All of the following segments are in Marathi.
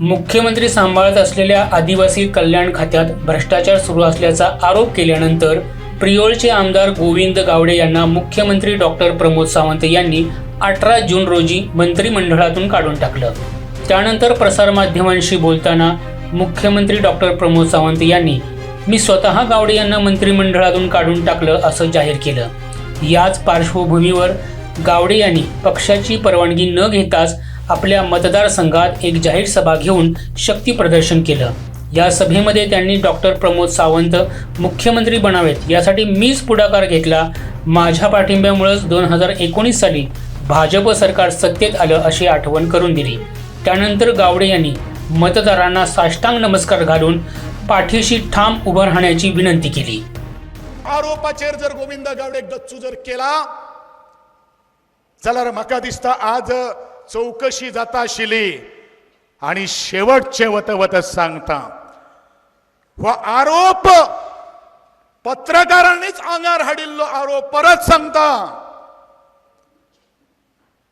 मुख्यमंत्री सांभाळत असलेल्या आदिवासी कल्याण खात्यात भ्रष्टाचार सुरू असल्याचा आरोप केल्यानंतर प्रियोळचे आमदार गोविंद गावडे यांना मुख्यमंत्री डॉक्टर प्रमोद सावंत यांनी अठरा जून रोजी मंत्रिमंडळातून काढून टाकलं. त्यानंतर प्रसारमाध्यमांशी बोलताना मुख्यमंत्री डॉक्टर प्रमोद सावंत यांनी मी स्वतः गावडे यांना मंत्रिमंडळातून काढून टाकलं असं जाहीर केलं. याच पार्श्वभूमीवर गावडे यांनी पक्षाची परवानगी न घेताच आपल्या मतदारसंघात एक जाहीर सभा घेऊन शक्ती प्रदर्शन केलं. या सभेमध्ये त्यांनी डॉक्टर प्रमोद सावंत मुख्यमंत्री बनावेत यासाठी मीच पुढाकार घेतला. माझ्या पाठिंब्यामुळेच दोन हजार एकोणीस साली भाजप सरकार सत्तेत आलं अशी आठवण करून दिली. त्यानंतर गावडे यांनी मतदारांना साष्टांग नमस्कार घालून पाठीशी ठाम उभं राहण्याची विनंती केली. आरोपाचेर जर गोविंद गावडे गच्चू जर केला चला म्हाका दिसता आज चौकशी जाता आशिल्ली आणि शेवटचे वत सांगता हो आरोप पत्रकारांनीच आंगार हाडिल्लो आरोप. परत सांगता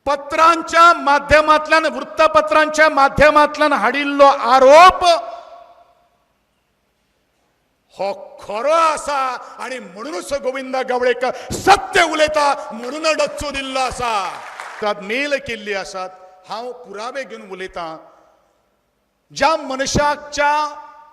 पत्रांच्या माध्यमातल्यान वृत्तपत्रांच्या माध्यमातल्यान हाडिल्लो आरोप हो खरो आसा आणि म्हणूनच गोविंद गावडेकर सत्य उलयता म्हणून डच्चो दिल्लो आसा त्यात मेल केल्ली आसात हांव पुरावे घेवन उलयतां ज्या मनशाच्या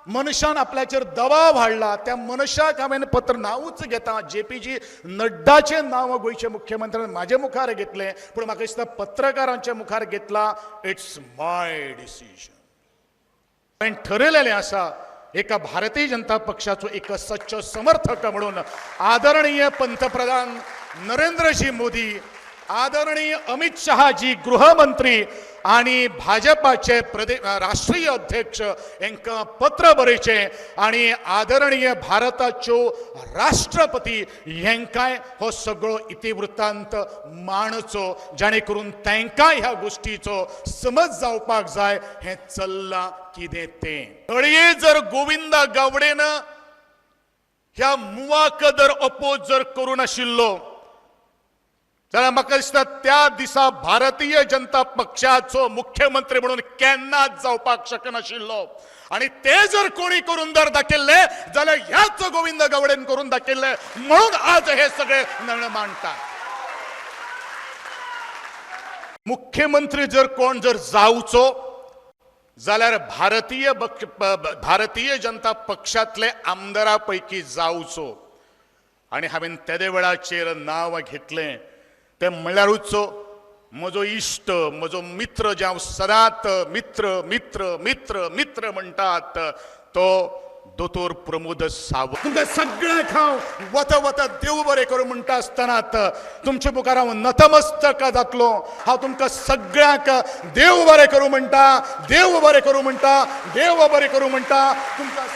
मनशान आपल्याचेर दबाव हाडला त्या मनशाक हांवें पत्र नांवूच घेता जे पी जी नड्डाचें नांव गोंयचे मुख्यमंत्र्यान म्हाजे मुखार घेतलें पूण म्हाका दिसता पत्रकारांच्या मुखार घेतला इट्स माय डिसिजन हांवें ठरयलेलें आसा एका भारतीय जनता पक्षाचो एक सच्चो समर्थक म्हणून आदरणीय पंतप्रधान नरेंद्रजी मोदी आदरणीय अमित शहाजी गृहमंत्री आणि भाजपाचे प्रदे राष्ट्रीय अध्यक्ष यांना पत्र बरयचें आणि आदरणीय भारताच्यो राष्ट्रपती यांकाय हो सगळो इतिवृत्तांत मांडचो जेणे करून तांकांय ह्या गोष्टीचो समज जावपाक जाय हें चल्लां कितें तें. तळये जर गोविंद गावडेन ह्या मुवाक जर अपोज जर करूं नाशिल्लो जाल्यार म्हाका दिसता त्या दिसा भारतीय जनता पक्षाचो मुख्यमंत्री म्हणून केन्नाच जावपाक शकनाशिल्लो आणि ते जर कोणी करून जर दाखयल्ले जाल्यार ह्याच गोविंद गावडेन करून दाखयल्ले म्हणून आज हे सगळे नळ मांडता मुख्यमंत्री जर कोण जर जावचो जाल्यार भारतीय भारतीय जनता पक्षातले आमदारा पैकी जावचो आणि हांवें तेदे वेळाचेर नांव घेतलें. तें म्हणल्यारूचो म्हजो इश्ट म्हजो मित्र जे हांव सदांत मित्र मित्र मित्र मित्र म्हणटात तो दोतोर प्रमोद सावंत. तुमकां सगळ्यांक हांव वत वत देव बरें करूं म्हणटा आसतनात तुमचे मुखार हांव नतमस्तक जातलो. हांव तुमकां सगळ्यांक देव बरें करूं म्हणटा देव बरें करूं म्हणटा देव बरें करूं म्हणटा तुमकां